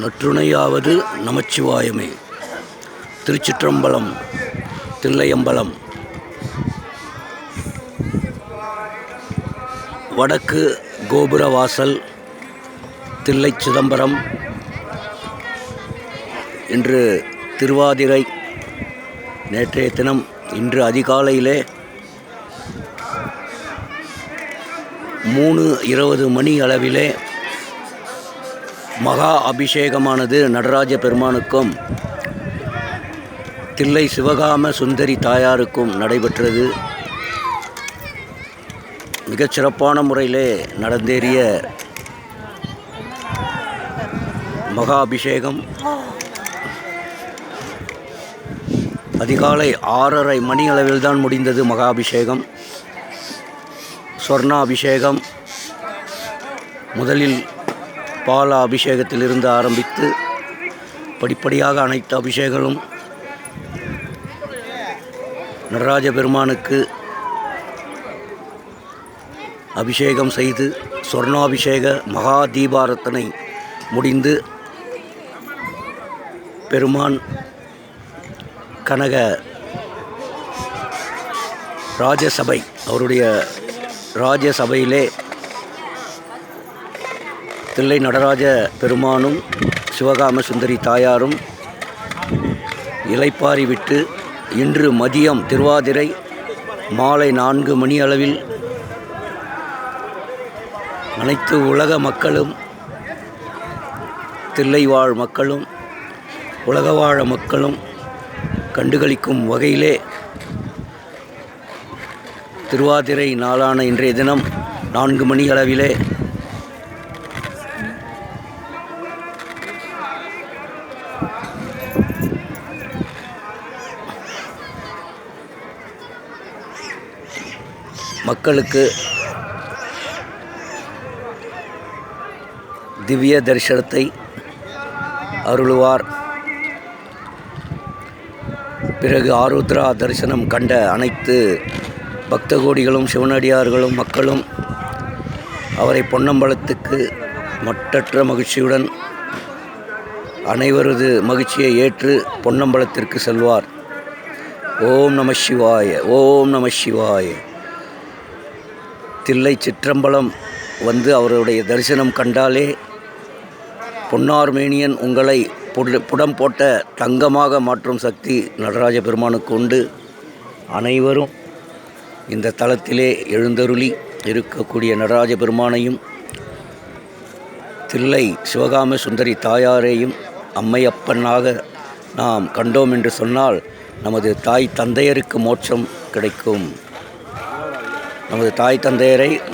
நற்றுணையாவது நமச்சிவாயமே. திருச்சிற்றம்பலம் தில்லையம்பலம். வடக்கு கோபுர வாசல் தில்லை சிதம்பரம். இன்று திருவாதிரை நேற்றைய தினம் இன்று அதிகாலையிலே மூணு இருபது மணி அளவிலே மகா அபிஷேகமானது நடராஜ பெருமானுக்கும் தில்லை சிவகாம சுந்தரி தாயாருக்கும் நடைபெற்றது. மிகச்சிறப்பான முறையிலே நடந்தேறிய மகா அபிஷேகம். அதிகாலை ஆறரை மணி அளவில் தான் முடிந்தது மகா அபிஷேகம். சொர்ண அபிஷேகம் முதலில் பால அபிஷேகத்திலிருந்து ஆரம்பித்து படிப்படியாக அனைத்து அபிஷேகங்களும் நடராஜ பெருமானுக்கு அபிஷேகம் செய்து சொர்ணாபிஷேக மகா தீபாரத்தனை முடிந்து பெருமான் கனக ராஜசபை அவருடைய ராஜசபையிலே தில்லை நடராஜ பெருமானும் சிவகாம சுந்தரி தாயாரும் இலைப்பாரி விட்டு இன்று மதியம் திருவாதிரை மாலை நான்கு மணி அளவில் அனைத்து உலக மக்களும் தில்லை வாழ் மக்களும் உலக வாழ மக்களும் கண்டுகளிக்கும் வகையிலே திருவாதிரை நாளான இன்றைய தினம் நான்கு மணி அளவிலே மக்களுக்கு திவ்ய தரிசனத்தை அருளுவார். பிறகு ஆருத்ரா தரிசனம் கண்ட அனைத்து பக்த கோடிகளும் சிவனடியார்களும் மக்களும் அவரை பொன்னம்பலத்துக்கு மட்டற்ற மகிழ்ச்சியுடன் அனைவரது மகிழ்ச்சியை ஏற்று பொன்னம்பலத்திற்கு செல்வார். ஓம் நம சிவாய ஓம் நம சிவாய. தில்லை சிற்றம்பலம் வந்து அவருடைய தரிசனம் கண்டாலே பொன்னார்மேனியன் உங்களை புடம் போட்ட தங்கமாக மாற்றும் சக்தி நடராஜ பெருமானுக்கு உண்டு. அனைவரும் இந்த தளத்திலே எழுந்தருளி இருக்கக்கூடிய நடராஜ பெருமானையும் தில்லை சிவகாம சுந்தரி தாயாரையும் அம்மையப்பனாக நாம் கண்டோம் என்று சொன்னால் நமது தாய் தந்தையருக்கு மோட்சம் கிடைக்கும். நமது தாய் தந்தையரை